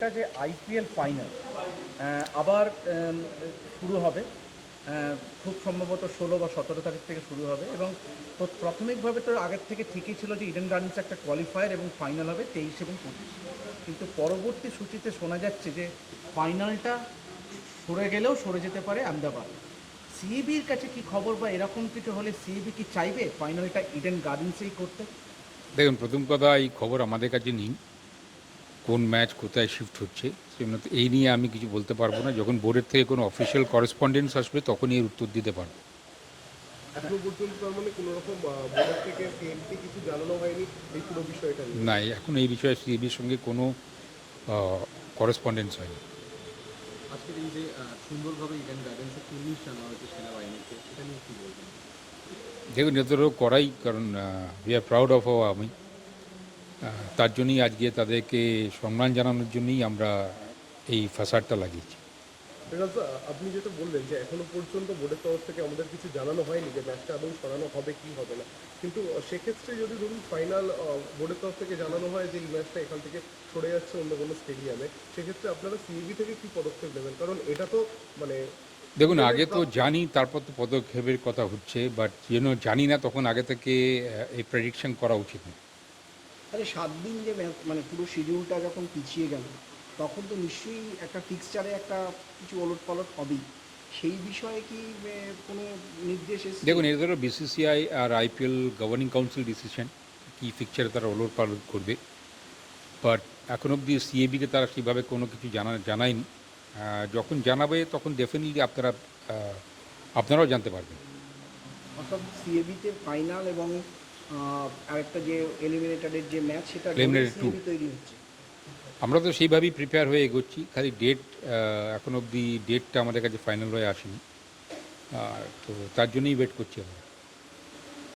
এটা যে IPL final আবার শুরু হবে খুব সম্ভবত ষোলো বা সতেরো তারিখ থেকে শুরু হবে এবং প্রাথমিকভাবে তো আগের থেকে ঠিকই ছিল যে ইডেন গার্ডেন্স একটা কোয়ালিফায়ার এবং ফাইনাল হবে তেইশ এবং পঁচিশ। কিন্তু পরবর্তী সূচিতে শোনা যাচ্ছে যে ফাইনালটা সরে গেলেও সরে যেতে পারে আহমেদাবাদ। সিএবির কাছে কি খবর বা এরকম কিছু হলে সিএবি কি চাইবে? ফাইনালটা ইডেন গার্ডেন্সেই করতে। দেখুন, প্রথম কথা, এই খবর আমাদের কাছে নেই। কোন ম্যাচ কোথায় শিফট হচ্ছে সেজন্য তো এই নিয়ে আমি কিছু বলতে পারব না। যখন বোর্ডের থেকে কোনো অফিসিয়াল করেসপন্ডেন্স আসবে তখনই এর উত্তর দিতে পারব। মানে কোনো রকম বোর্ড থেকে সিএমকে কিছু জানানো হয়নি এই পুরো বিষয়টা নিয়ে? না এখন এই বিষয়ে সিবির সঙ্গে কোনো করেসপন্ডেন্স হয়নি। আজকের এই যে সুন্দরভাবে ইডেন গার্ডেন্সে পুলিশ জানা হয়েছে সেনাবাহিনীকে এটা নিয়ে কি বলবেন? দেখুন এটা তো করাই কারণ we are proud of our আমি তার জন্যই আজকে তাদেরকে সম্মান জানানোর জন্যই আমরা এই ফাসাডটা লাগিয়েছি। আপনি যেটা বললেন যে এখনও পর্যন্ত বোর্ডের তরফ থেকে আমাদের কিছু জানানো হয়নি যে ম্যাচটা আদৌ সরানো হবে কি হবে না। কিন্তু সেক্ষেত্রে যদি ধরুন ফাইনাল বোর্ডের তরফ থেকে জানানো হয় যে এই ম্যাচটা এখান থেকে সরে যাচ্ছে অন্য কোনো স্টেডিয়ামে সেক্ষেত্রে আপনারা সিইবি থেকে কি পদক্ষেপ নেবেন? কারণ এটা তো মানে দেখুন আগে তো জানি তারপর তো পদক্ষেপের কথা হচ্ছে বাট যেন জানি না তখন আগে থেকে এই প্রেডিকশন করা উচিত না আরে সাত দিন যে মানে পুরো শিডিউলটা যখন পিছিয়ে গেল তখন তো নিশ্চয়ই একটা ফিক্সচারে একটা কিছু ওলট পালট হবেই। সেই বিষয়ে কি কোনো নির্দেশ? দেখুন এটা ধরো বিসিসিআই আর আইপিএল গভর্নিং কাউন্সিল ডিসিশন কি ফিকচারে তারা ওলট পালট করবে। বাট এখন অবধি সিএবিকে তারা সেভাবে কোনো কিছু জানা জানায়নি। যখন জানাবে তখন ডেফিনেটলি আপনারা আপনারাও জানতে পারবেন। অর্থাৎ সিএবিতে ফাইনাল এবং আরেকটা যে এলিমিনেটেডের যে ম্যাচ সেটা two. তৈরি হচ্ছে। আমরা তো সেইভাবেই প্রিপেয়ার হয়ে এগোচ্ছি। খালি ডেট এখন অবধি ডেটটা আমাদের কাছে ফাইনাল হয়ে আসেনি। আর তো তার জন্যই ওয়েট করছি আমরা।